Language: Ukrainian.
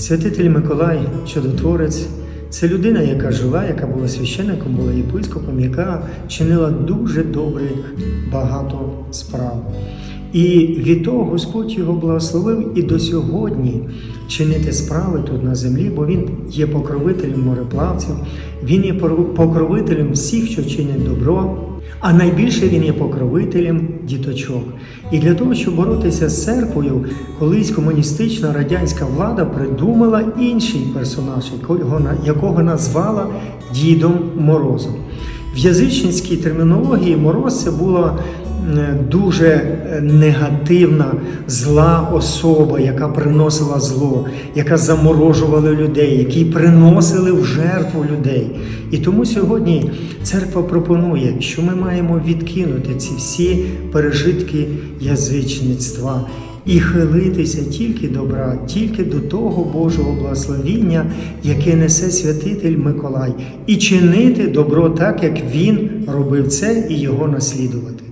Святитель Миколай, чудотворець, це людина, яка жила, яка була священником, була єпископом, яка чинила дуже добре багато справ. І від того Господь його благословив і до сьогодні чинити справи тут на землі, бо він є покровителем мореплавців, він є покровителем всіх, що чинять добро. А найбільше він є покровителем діточок. І для того, щоб боротися з церквою, колись комуністична радянська влада придумала інший персонаж, якого, назвала Дідом Морозом. В язичницькій термінології мороз це була е, дуже е, негативна, зла особа, яка приносила зло, яка заморожувала людей, які приносили в жертву людей. І тому сьогодні церква пропонує, що ми маємо відкинути ці всі пережитки язичництва і хилитися тільки добра, тільки до того Божого благословіння, яке несе святитель Миколай, і чинити добро так, як він робив це, і його наслідувати.